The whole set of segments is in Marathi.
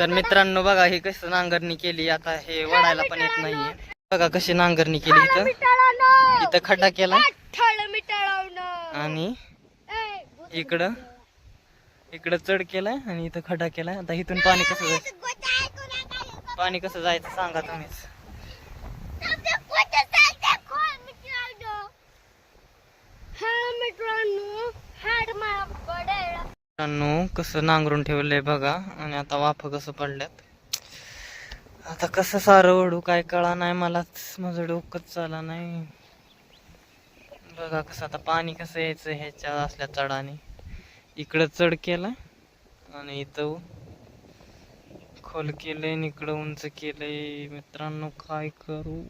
तर मित्रांनो बघा हे कसं नांगरणी केली आता हे वडायला पण येत नाहीये. बघा कशी नांगरणी केली इथं. इथं खड्डा केला. आणि इकडं इकडं चढ केलाय आणि इथं खड्डा केलाय. आता इथून पाणी कसं जायचं पाणी कसं जायचं सांगा तुम्हीच. मित्रांनो कसं नांगरून ठेवलंय बघा. आणि आता वाफ कसं पडल्यात. आता कसं सारं ओढू काय कळा नाही मलाच माझं डोकंच चाला नाही. बघा कसं आता पाणी कसं यायचं ह्याच्या असल्या चढाने. इकडं चढ केलाय आणि इथं खोल केलंय आणि इकडं उंच केलंय. मित्रांनो काय करू?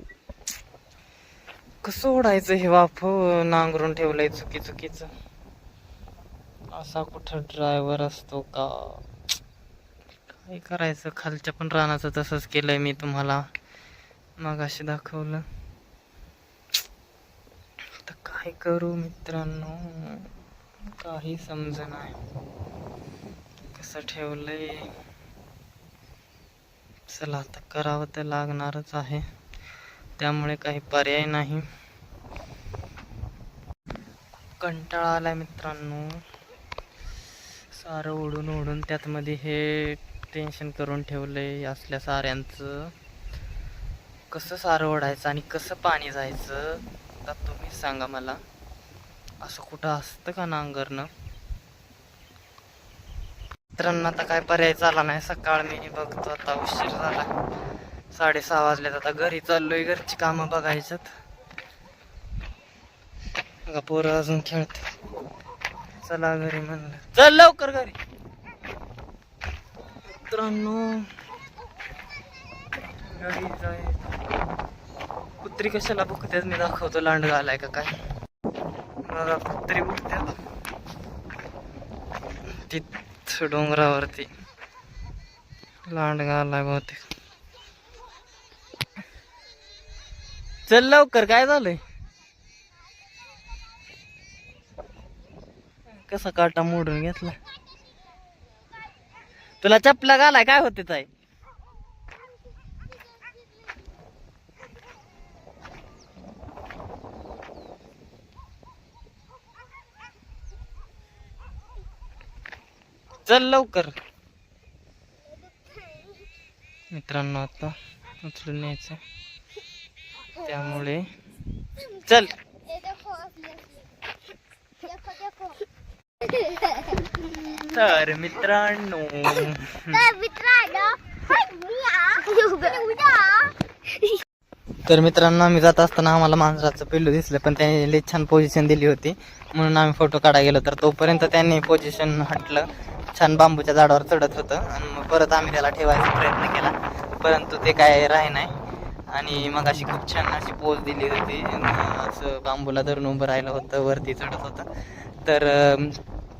कसं ओढायचं हे वाफ? नांगरून ठेवलंय चुकी चुकीचं असा कुठं ड्रायव्हर असतो का? काय करायचं? खालच्या पण रानाचं तसंच केलंय मी तुम्हाला. मग असे दाखवलं. तर काय करू मित्रांनो? काही समज नाही. कसं ठेवलंय? चला आता करावं तर लागणारच आहे. त्यामुळे काही पर्याय नाही. कंटाळा आलाय मित्रांनो. सारं ओढून ओढून त्यात मध्ये हे टेन्शन करून ठेवलं आहे असल्या साऱ्यांचं. कसं सारं ओढायचं आणि कसं पाणी जायचं तर तुम्हीच सांगा मला. असं कुठं असतं का नांगरणं? मित्रांना आता काय पर्याय चाला नाही. सकाळ मी बघतो आता उशीर झाला. साडेसहा वाजल्यात आता घरी चाललोय घरची कामं बघायच्यात पोरं अजून खेळते चला घरी म्हणलं. चल लवकर घरी. मित्रांनो घरी जाय कुत्री कशाला बघतेच मी दाखवतो लांड घालाय का काय? बघा कुत्री बघते तिथं डोंगरावरती. लांड घालाय बहुतेक. चल लवकर काय झालंय? कसा काटा मोडून घेतला? तुला चपला घालाय काय होते ताई? चल लवकर. मित्रांनो आता उचलून न्यायचं. त्यामुळे चल. तर मित्रांनो. तर मित्रांनो आम्ही जात असताना आम्हाला मांजराचं पिल्लू दिसलं पण त्याने लई छान पोझिशन दिली होती. म्हणून आम्ही फोटो काढायला गेलो. तर तोपर्यंत त्यांनी पोझिशन हटलं. छान बांबूच्या झाडावर चढत होतं. आणि मग परत आम्ही त्याला ठेवायचा प्रयत्न केला. परंतु ते काय राही नाही. आणि मग अशी खूप छान अशी पोज दिली होती. अन असं बांबूला धरून उभं राहिलं होतं वरती चढत होतं. तर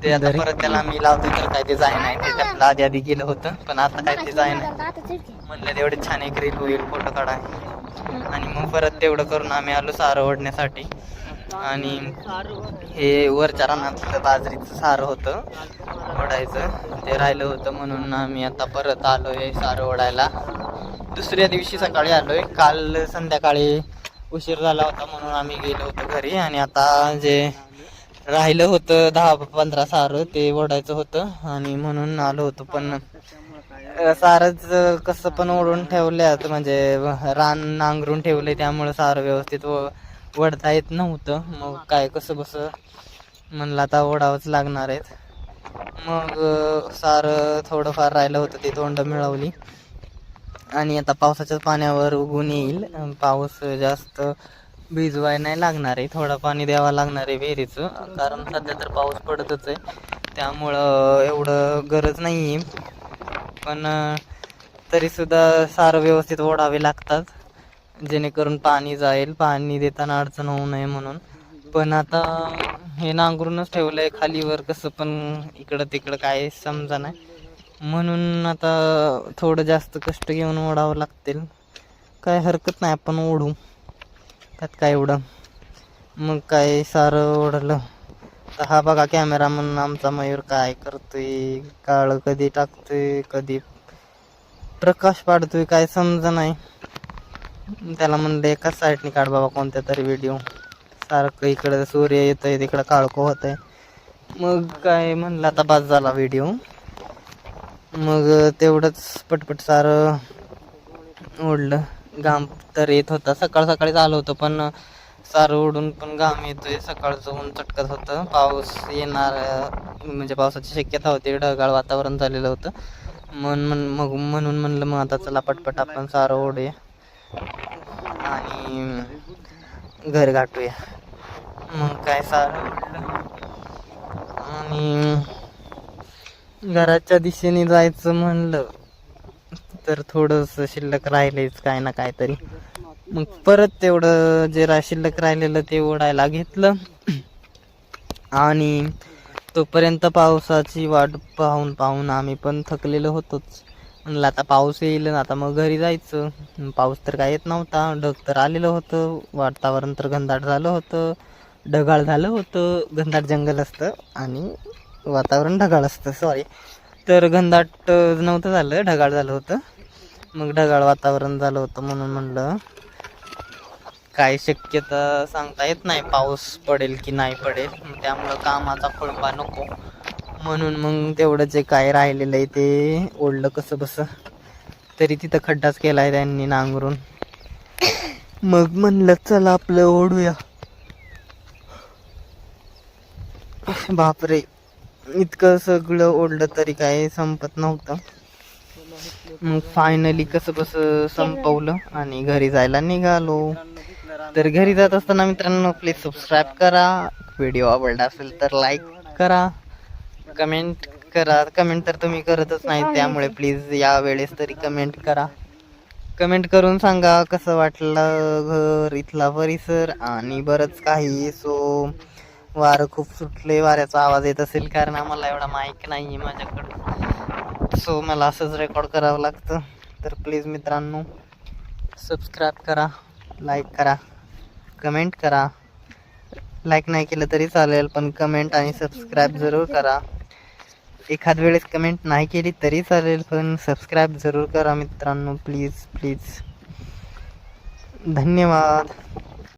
ते आता परत त्याला आम्ही लावतो तर काय ते जाय नाही ते त्यातलं आधी आधी गेलं होतं पण आता काय ते जाय नाही म्हणलं तेवढे छान एक रील होईल फोटो काढा. आणि मग परत तेवढं करून आम्ही आलो सारं ओढण्यासाठी. आणि हे वरच्या रानातलं बाजरीचं सारं होतं ओढायचं. ते राहिलं होतं म्हणून आम्ही आता परत आलोय सारं ओढायला. दुसऱ्या दिवशी सकाळी आलोय. काल संध्याकाळी उशीर झाला होता म्हणून आम्ही गेलो होतो घरी. आणि आता जे राहिलं होतं दहा पंधरा सारं ते ओढायचं होतं आणि म्हणून आलो होतो. पण सारच सारंच कसं पण ओढून ठेवल्यात म्हणजे रान नांगरून ठेवले त्यामुळं सारं व्यवस्थित व- येत नव्हतं. मग काय कसं बसं म्हणलं आता ओढावंच लागणार आहेत. मग सारं थोडंफार राहिलं होतं ते तोंड मिळवली. आणि आता पावसाच्याच पाण्यावर उगून येईल. पाऊस जास्त भिजवाय नाही लागणार आहे. थोडं पाणी द्यावं लागणार आहे विहिरीचं. कारण सध्या तर पाऊस पडतच आहे. त्यामुळं एवढं गरज नाही आहे. पण तरीसुद्धा सारं व्यवस्थित ओढावे लागतात. जेणेकरून पाणी जाईल. पाणी देताना अडचण होऊ नये म्हणून. पण आता हे नांगरूनच ठेवलं आहे खालीवर. कसं पण इकडं तिकडं काय समजा नाही. म्हणून आता थोडं जास्त कष्ट घेऊन ओढावं लागतील. काय हरकत नाही. आपण ओढू. त्यात काय एवढं? मग काय सारं ओढलं. तर हा बघा कॅमेरामन आमचा मयूर काय करतोय काळ कधी टाकतोय कधी प्रकाश पाडतोय काय समज नाही. त्याला म्हणलं एकाच साईडने काढ बाबा कोणत्या तरी व्हिडिओ सारखं इकडं सूर्य येतोय तिकडं काळको होत आहे मग काय म्हणलं आता बाज झाला व्हिडिओ मग तेवढंच पटपट सारं ओढलं. घाम तर येत होता. सकाळ सकाळीच आलो होतं पण सारं उडून पण घाम येतोय. सकाळचं ऊन चटकत होतं. पाऊस येणार म्हणजे पावसाची शक्यता होती. ढगाळ वातावरण झालेलं होतं. म्हण म्हण मग म्हणून म्हणलं मग आता चला पटपट आपण सारं ओढूया. आणि घर गाठूया. मग काय सारं? आणि घराच्या दिशेने जायचं म्हणलं. तर थोडंसं शिल्लक राहिलेच काय ना काहीतरी. मग परत तेवढं जे रा शिल्लक राहिलेलं ते ओढायला घेतलं. आणि तोपर्यंत पावसाची वाट पाहून पाहून आम्ही पण थकलेलो होतोच. म्हणलं आता पाऊस येईल आता मग घरी जायचं. पाऊस तर काय येत नव्हता. ढग तर आलेलं होतं. वातावरण तर घनदाट झालं होतं. ढगाळ झालं होतं. घनदाट जंगल असतं आणि वातावरण ढगाळ असतं. सॉरी तर घनदाट नव्हतं झालं ढगाळ झालं होतं. मग ढगाळ वातावरण झालं होतं म्हणून म्हणलं काय शक्यता सांगता येत नाही पाऊस पडेल की नाही पडेल. मग त्यामुळं कामाचा खोळंबा नको. म्हणून मग तेवढं जे काय राहिलेलं आहे ते ओढलं कसं बसं. तरी तिथं खड्डाच केला आहे त्यांनी नांगरून. मग म्हणलं चला आपलं ओढूया. बापरे. इतकं सगळं ओढलं तरी काय संपत नव्हतं. मग फायनली कसं कसं संपवलं आणि घरी जायला निघालो. तर घरी जात असताना मित्रांनो प्लीज सबस्क्राईब करा. व्हिडिओ आवडला असेल तर लाईक करा. कमेंट करा. कमेंट तर तुम्ही करतच नाही त्यामुळे प्लीज या वेळेस तरी कमेंट करा. कमेंट करून सांगा कसं वाटलं घर इथला परिसर आणि बरंच काही. सो वारं खूप सुटले वाऱ्याचा आवाज येत असेल कारण आम्हाला एवढा माईक नाही आहे माझ्याकडं. सो मला असंच रेकॉर्ड करावं लागतं. तर प्लीज मित्रांनो सबस्क्राईब करा लाईक करा कमेंट करा. लाईक नाही केलं तरी चालेल पण कमेंट आणि सबस्क्राईब जरूर करा. एखाद वेळेस कमेंट नाही केली तरी चालेल पण सबस्क्राईब जरूर करा मित्रांनो प्लीज प्लीज धन्यवाद.